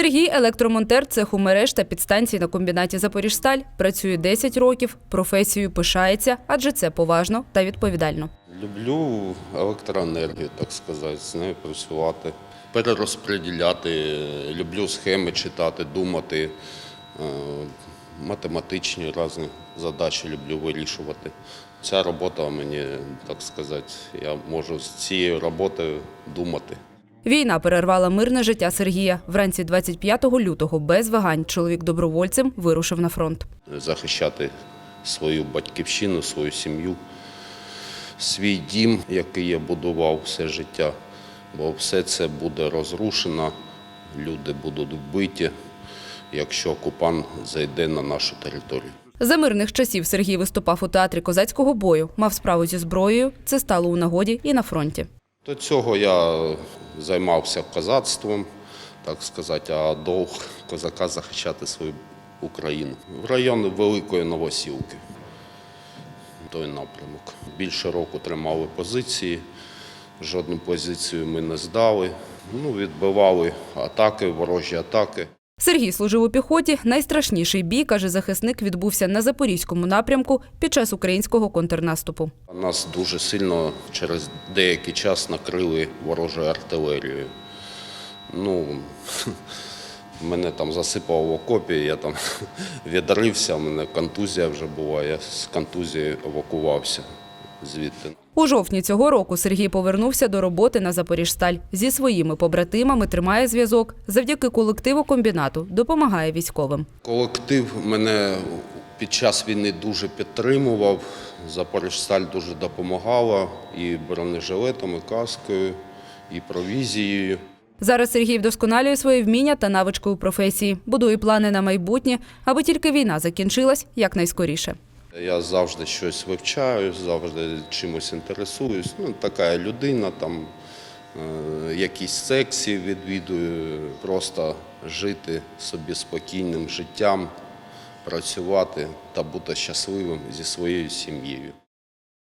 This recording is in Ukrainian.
Сергій електромонтер цеху мереж та підстанцій на комбінаті Запоріжсталь. Працює 10 років, професією пишається, адже це поважно та відповідально. Люблю електроенергію, так сказати, з нею працювати, перерозподіляти, люблю схеми читати, думати, е, математичні різні задачі люблю вирішувати. Ця робота мені, так сказати, я можу з цією роботою думати. Війна перервала мирне життя Сергія. Вранці 25 лютого без вагань чоловік добровольцем вирушив на фронт. захищати свою батьківщину, свою сім'ю, свій дім, який я будував все життя. Бо все це буде розрушено, люди будуть вбиті, якщо окупант зайде на нашу територію. За мирних часів Сергій виступав у театрі козацького бою, мав справу зі зброєю. Це стало у нагоді і на фронті. До цього я займався козацтвом, так сказати, а довг козака захищати свою Україну. В район Великої Новосілки. Той напрямок. Більше року тримали позиції, жодну позицію ми не здали. Ну, відбивали атаки, ворожі атаки. Сергій служив у піхоті. Найстрашніший бій, каже захисник, відбувся на запорізькому напрямку під час українського контрнаступу. Нас дуже сильно через деякий час накрили ворожою артилерією. Ну, мене там засипало в окопі, я там відрився, у мене контузія вже була, я з контузією евакувався звідти. У жовтні цього року Сергій повернувся до роботи на Запоріжсталь. Зі своїми побратимами тримає зв'язок. Завдяки колективу комбінату допомагає військовим. Колектив мене під час війни дуже підтримував. Запоріжсталь дуже допомагала і бронежилетом, і каскою, і провізією. Зараз Сергій вдосконалює свої вміння та навички у професії, будує плани на майбутнє, аби тільки війна закінчилась якнайскоріше. Я завжди щось вивчаю, завжди чимось інтересуюсь. Ну, така людина, там е, якісь секції відвідую, просто жити собі спокійним життям, працювати та бути щасливим зі своєю сім'єю.